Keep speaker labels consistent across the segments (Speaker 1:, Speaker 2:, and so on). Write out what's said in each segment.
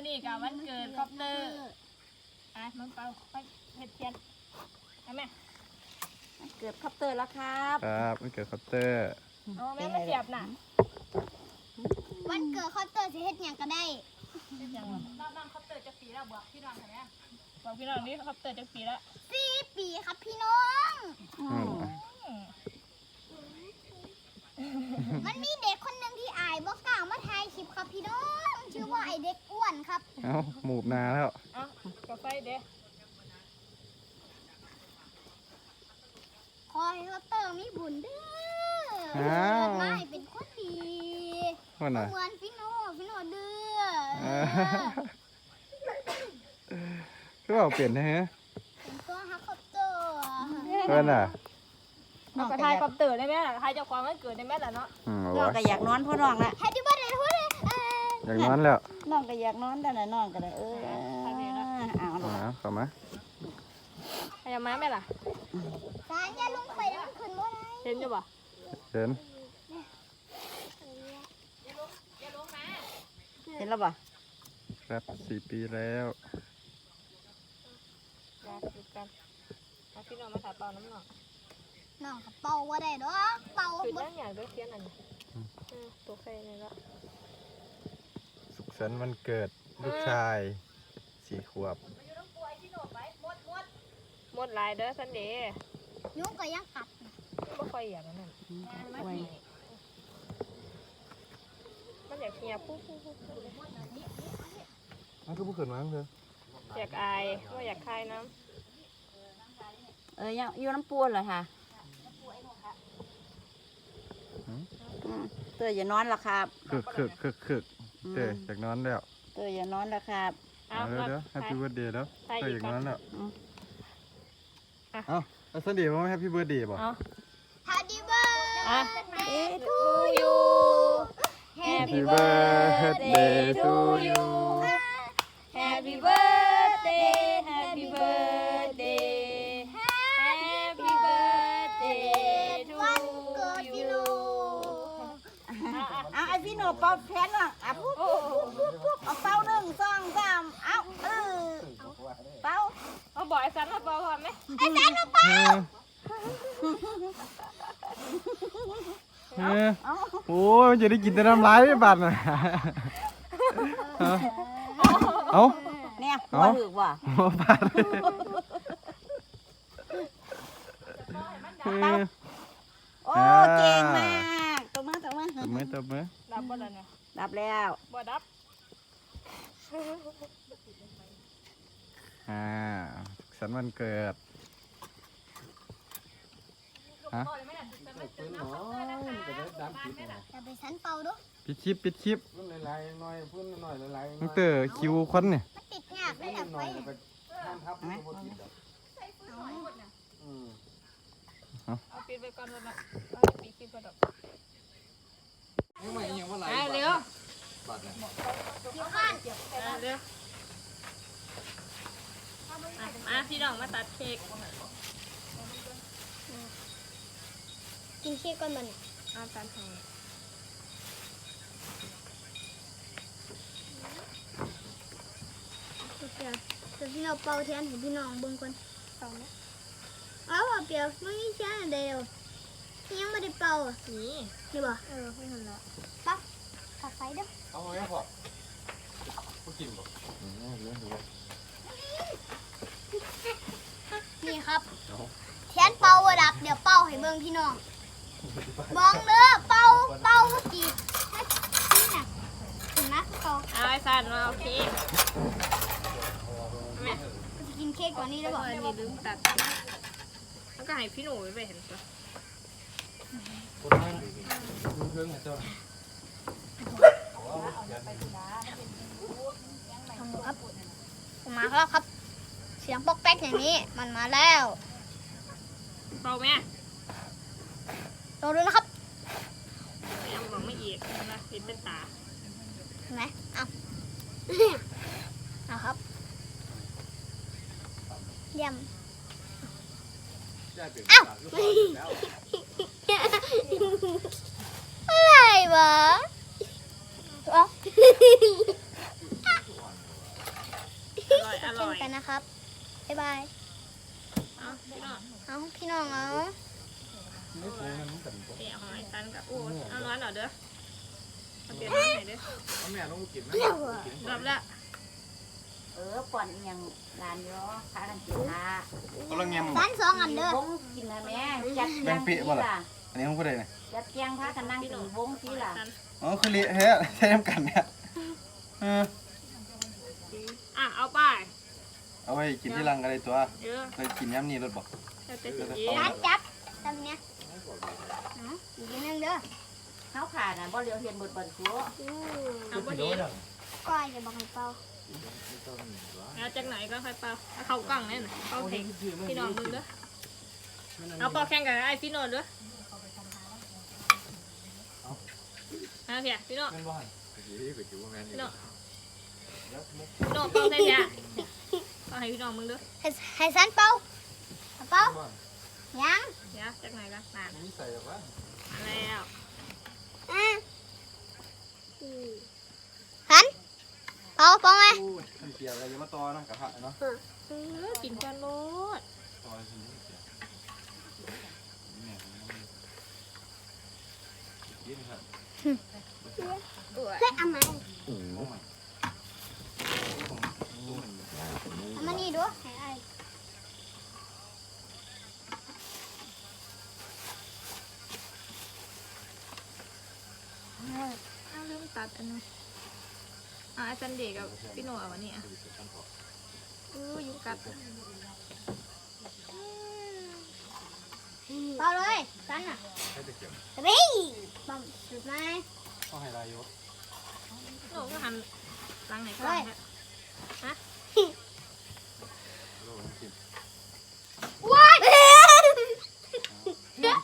Speaker 1: มื่อนี้กับวันเกิดคอปเตอร์อะมันเปาไปเฮ็ดเทียนเอาแม่
Speaker 2: เกิดคอปเตอร์แล้วครับ
Speaker 3: ครับมันเกิดคอปเตอร์
Speaker 1: เอาแม่มาเสียบน่ะ
Speaker 4: วันเกิดคอปเตอร์สิเฮ็ดหยังก็ได้
Speaker 1: เฮ็ดหยังวะน้องน้องคอปเตอร์จะปีแล้วบอกพี่น้องเห็นไหมบอกพี่น้องนี่คอปเตอร์จะปีแล้ว
Speaker 4: สี่ปีครับพี่น้อง
Speaker 2: อืม
Speaker 1: อืม
Speaker 4: มันมีเด็กคนหนึ่งที่อายบอกกล่าวมาถ่ายคลิปครับพี่น้อง ชื่อว่าไอเด็กอ้วนครับ
Speaker 3: เอ้าหมูบนาแล้ว
Speaker 1: เอากาแฟเด้
Speaker 4: ขอให้คอปเตอร์มีบุญเด้อ
Speaker 3: อ้าว
Speaker 4: เกิดมาให้เป็นคนดี
Speaker 3: ว่าน่ะ
Speaker 4: เหมือนพี่โน่พี่โน่เด้อ
Speaker 3: เออคือว่าเปลี่ยนนะฮะ
Speaker 4: เป็นตัวฮักคอปเตอร์
Speaker 3: ว่าน่ะ
Speaker 1: เอากระทายคอปเตอร์ได้ไหมล่ะทายเจ้าของวันเกิดได้ไหมล่ะเนาะ
Speaker 3: อืม
Speaker 2: น้อง
Speaker 3: ว่า
Speaker 2: ก็อยากนอนพ่อน้องละ
Speaker 4: แฮปปี้เบิร์ดเดย์ทุกคนเออ
Speaker 3: อย่างนั้นแล้ว
Speaker 2: น้องก็อยากนอนแต่ละน้องก็เลยเออเอาลูก
Speaker 3: อ่าเข้ามา
Speaker 1: ใครเอามาไหมล่ะ
Speaker 4: สารอย่าลงไปแล้วมันขึ้นบ่ได้
Speaker 1: เห็นอยู่บ่
Speaker 3: เห็น
Speaker 2: เห็นแล้วป่ะ
Speaker 3: ครับสี่ปีแล้ว
Speaker 1: อยากดูกันเอาพี่น้องมาถาเป่าน้ำหนัก
Speaker 4: น้องก็เป่าบ่ได้ดอกเป่า
Speaker 1: คือ
Speaker 4: บ่
Speaker 1: นั่งอยากได้เทียนอันนี้เออตัวใครเนี่ยละ
Speaker 3: สุขสันต์วันเกิดลูกชายสี่ขวบ
Speaker 1: หมดหลายเด้อซันเดย์
Speaker 4: ยุงก็ยังกัด
Speaker 1: ไม่ค่อยอยากอันนั้น
Speaker 2: ไว้
Speaker 1: มันอยากเฮียปุ๊บปุ๊บปุ๊บปุ๊บ
Speaker 3: มันก็พูดขึ้นมาเถอะ
Speaker 1: อยากอายว่าอยากคายน้
Speaker 2: เออยังอยู่น้ำปูนเหรอคะอืมเตยอย่านอนละครับ
Speaker 3: คึกคึกคึกคึก เจ๊จากนอนแล้ว
Speaker 2: เตยอย่านอนละครับำ
Speaker 1: เอา
Speaker 3: เอาเดี๋ยว
Speaker 1: มา
Speaker 3: เดี๋ยวแฮปปี้เบิร์ดเดย์แล้ว
Speaker 1: ใส่
Speaker 3: เจ๊
Speaker 1: อีก
Speaker 3: จากนอนแล้ว
Speaker 2: อืม
Speaker 3: เอ้าแล้วสันดีว่าแฮปปี้เบิร์ดเดย์บ่
Speaker 1: เอา
Speaker 4: Happy birthday
Speaker 1: อะ
Speaker 4: to you
Speaker 3: Happy birthday to you
Speaker 1: Happy birthday Happy birthday Happy birthday to
Speaker 4: วันเกิดพี่โน
Speaker 2: เอาไอพี่โนเป่าแทน เป่าเออเอ
Speaker 1: อเอา
Speaker 3: โอ้ยมันจะได้กินแต่น้ำลายไม่บาดน่ะเอ้า
Speaker 2: เนี่ย
Speaker 3: เอา
Speaker 2: ว่าถือว่ะ
Speaker 3: หัวบาดเออ
Speaker 2: โอ้
Speaker 3: อ่า
Speaker 2: เก่งมากตบมือตบมือ
Speaker 3: ตบมือตบมือ
Speaker 1: ดับบ่ล่ะเนี่ย
Speaker 2: ดับแล้ว
Speaker 1: บ่ดับ
Speaker 3: อ่าสุขสันต์วันเกิด ฮะ
Speaker 4: อย่าไปสันเป่าดู
Speaker 3: ปิดคลิปปิดคลิป
Speaker 5: พุ่นหลายๆหน่อยพุ่นหน่อยหลายๆห
Speaker 3: ตั้
Speaker 5: น่
Speaker 3: ง
Speaker 5: อย
Speaker 3: แต่คิวควันเนี่ย
Speaker 4: มันติดยากได้อยาก
Speaker 5: ห
Speaker 4: ไป
Speaker 5: น่อยแล้วก็ห้ามทับมันก็บ่ติดดอกอืม
Speaker 1: เอาปิดไปก่อนวันละเอาปิดคลิปก่อนดอก
Speaker 5: ยังไม่ยังว่าหลาย
Speaker 1: อะเร็ว
Speaker 5: บาทนะ
Speaker 1: อะเร็วอะมาพี่น้องมาตัดเค้ก
Speaker 4: กินเค้กก่อนมัน
Speaker 1: เอาตัดให้
Speaker 4: โอเคแต่พี่น้องเป่าแทนให้พี่น้องเบิ่งก่อนเป่าไหมเอาอะเปียวไม่มีแค่เดียวยังไม่ได้เป่าอะ
Speaker 1: นี่
Speaker 4: นี่บ่
Speaker 1: เออไม่ทันละ
Speaker 4: ปั๊บขัดไฟเด้อ
Speaker 5: เอาไว้พอบ่กินบ่อืมเหลือเหลือ
Speaker 4: นี่ครับแทนเป่าบ่ดับเดี๋ยวเป่าให้เบิ่งพี่น้อง บองเด้อเป่าเป่าเมื่อกี้นี่น่ะถึงนะเป่า
Speaker 1: เอาไอ้สันมาเอาเค้กแม่
Speaker 4: จะกินเค้กกว่านี้ได้
Speaker 1: แล้ว
Speaker 4: บ่
Speaker 1: อันนี้ลืมตัดแล้วก็ให้พี่หนูไปเห็นปะ
Speaker 5: คนนั้นดูเครื่องให้เจ้า
Speaker 4: ครับผมมาแล้วครับ เสียงปอกแป๊กอย่างนี้มันมาแล้ว
Speaker 1: เป่าแม่
Speaker 4: ลองดูนะครับ
Speaker 1: ยังบอกไม่อีกนะเห็นเป็นตา
Speaker 4: เห็นไหมเอาเอาครับเยี่ยม
Speaker 5: ได้เป็น
Speaker 4: อ้าว
Speaker 5: บาทลูกบาทแล้ว
Speaker 4: อะไรวะเอากันนะครับ บ๊ายบาย
Speaker 1: เอาพี่น้อง
Speaker 4: เอาพี่น้องเอา
Speaker 3: ไม่โผล่มันเหมือนกันบ่
Speaker 1: เดี๋ยวหอยตันกับอู้เอาร้อนเหรอเด้อเอาเปลี่ยนน้ำไหนเด้อ
Speaker 5: เอาแม่ลงกินนะกิน
Speaker 1: รับละ
Speaker 2: เออป่อนอีหยังร้านอยู่พากันกินละ
Speaker 3: กำลังแงม
Speaker 4: ร้านสองอันเด้อ
Speaker 2: วงกินนะแม่จัด
Speaker 3: แบ่
Speaker 2: เตียง
Speaker 3: งปี
Speaker 2: ที
Speaker 3: บ่ล่ะ
Speaker 2: ล่ะ
Speaker 3: อันนี้ของผู้ใดเนี่ย
Speaker 2: จัดเตียงพากันนั่งกินวงทีล่ะ
Speaker 1: ตัน
Speaker 3: อ๋อคือเละแท้ใช้น้ำกันเนี่ยเออ
Speaker 1: อะเอาไป
Speaker 3: เอาไว้กินที่รังกันเลยตัว
Speaker 1: เยอะ
Speaker 3: เคยกินย้ำนี่รถบอก
Speaker 1: จะเต็มที่
Speaker 4: ร้านจับตำเนี้ยเอาอีกนิดนึงเด้อ
Speaker 2: เฮาขาดน่ะบ่เหลียวเห็นเบิดบันตัว
Speaker 4: อู้
Speaker 1: เอาพอดี
Speaker 4: ก้อยจะบอกให้เป่า
Speaker 1: เอาจากไหนก็ค่อยเป่าเอาเข้ากล่องแน่นอนเป่าแข่งพี่น้องมึงเด้อเอาเป่าแข่งกับไอ้พี่โนนเด้อเอาเพียพี่โน
Speaker 5: แม่นบ่หันไปจิ๋วแม่น
Speaker 1: พี่โนพี่โนเป่าใส่เพียเป่าให้พี่น้องมึงเด้อ
Speaker 4: ให้ให้สันเป่าเอาเป่า ยัง
Speaker 1: เดี๋ยวจากไหนกันนาน
Speaker 5: นี่ใส่แบบว่า
Speaker 1: มาแล้ว
Speaker 4: อะหันเป่าเป่าไหม
Speaker 3: อู้ขันเปียกอะไรอยังมาต่อนะกระทะเนาะ
Speaker 1: เออกินกันโลด
Speaker 3: ต่อให้ฉันเปียกเนี่ยกินครับ
Speaker 1: เปื่อย
Speaker 4: เฮ้ยเอามา
Speaker 3: โอ้โห
Speaker 4: เอามานี่ดูให้ไอ้
Speaker 1: เอาลืม ตัดอันนึงอะไอ้ซันเดย์กับพี่โนเอาวันนี้อะเออยุงกัด
Speaker 4: เป่าเลยสันอะ
Speaker 5: ให้ตะเกียบ
Speaker 4: เฮ้ยปั๊มสุดไหม
Speaker 3: ต้องให้ลายอยู่
Speaker 1: โนก็หันหลังไหนก่อนฮะ
Speaker 5: โลกมันกิน
Speaker 4: ว้าย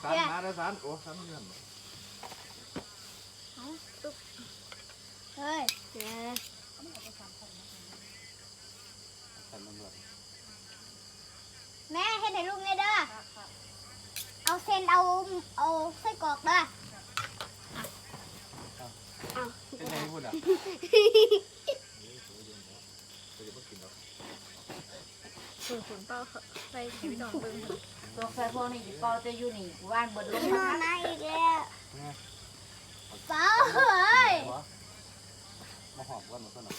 Speaker 5: สารมาแล้วสารโอ้สารเงิน
Speaker 4: เฮ้ยเดี๋ยว
Speaker 3: ใส่มันด้วย
Speaker 4: แม่ให้ถ่ายรูปเลยเด้อ เอาเส้นเอาเอาไส้กรอกเด้อ
Speaker 3: เป็นไงพูดอะ
Speaker 1: ฝนฝนเป้าใส่ให้พี่น้องเบิ่ง
Speaker 2: ตัวใส่พวกนี้สิเป่าจะอยู่นี่ว่านเบิดลง
Speaker 4: น
Speaker 2: มา
Speaker 4: อนมาอีกแล้วเป้าเฮ้ย
Speaker 3: หัว มาหอมกันมาสักหน่อย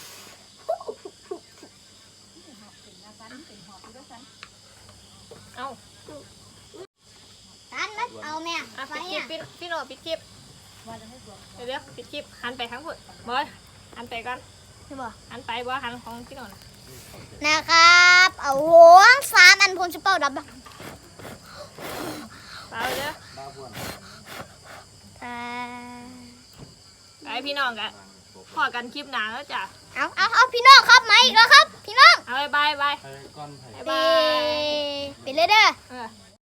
Speaker 1: เอา
Speaker 4: ตันมัดเอาแม่
Speaker 1: อะ
Speaker 4: ไป
Speaker 1: ปิดคลิป
Speaker 4: อะ
Speaker 1: พี่พี่โนปิดคลิปเดี๋ยวเดี๋ยวปิดคลิปหันไปทั้งหมดบอยหันไปก่อน
Speaker 4: ใช่ป่ะ
Speaker 1: หันไปบอยหันของพี่โนนะ
Speaker 4: นะครับ เอาหวงสามอันพลชิเป้าดับบ้าง
Speaker 1: เปล่าเด้อ
Speaker 3: บ้าบ้วน
Speaker 4: อ่า
Speaker 1: ไอพี่น้องกันพ อกันคลิปหนาแล้วจ้ะ
Speaker 4: เอาเอาเอาพี่น้องครับมาอีกแล้วครับ พี่น้อง
Speaker 1: เอาบายบายบาย
Speaker 3: ใส่ก้อนไผ่
Speaker 1: บาย
Speaker 4: ไป
Speaker 1: บาย
Speaker 4: ไปเลยเด้อ
Speaker 1: เออ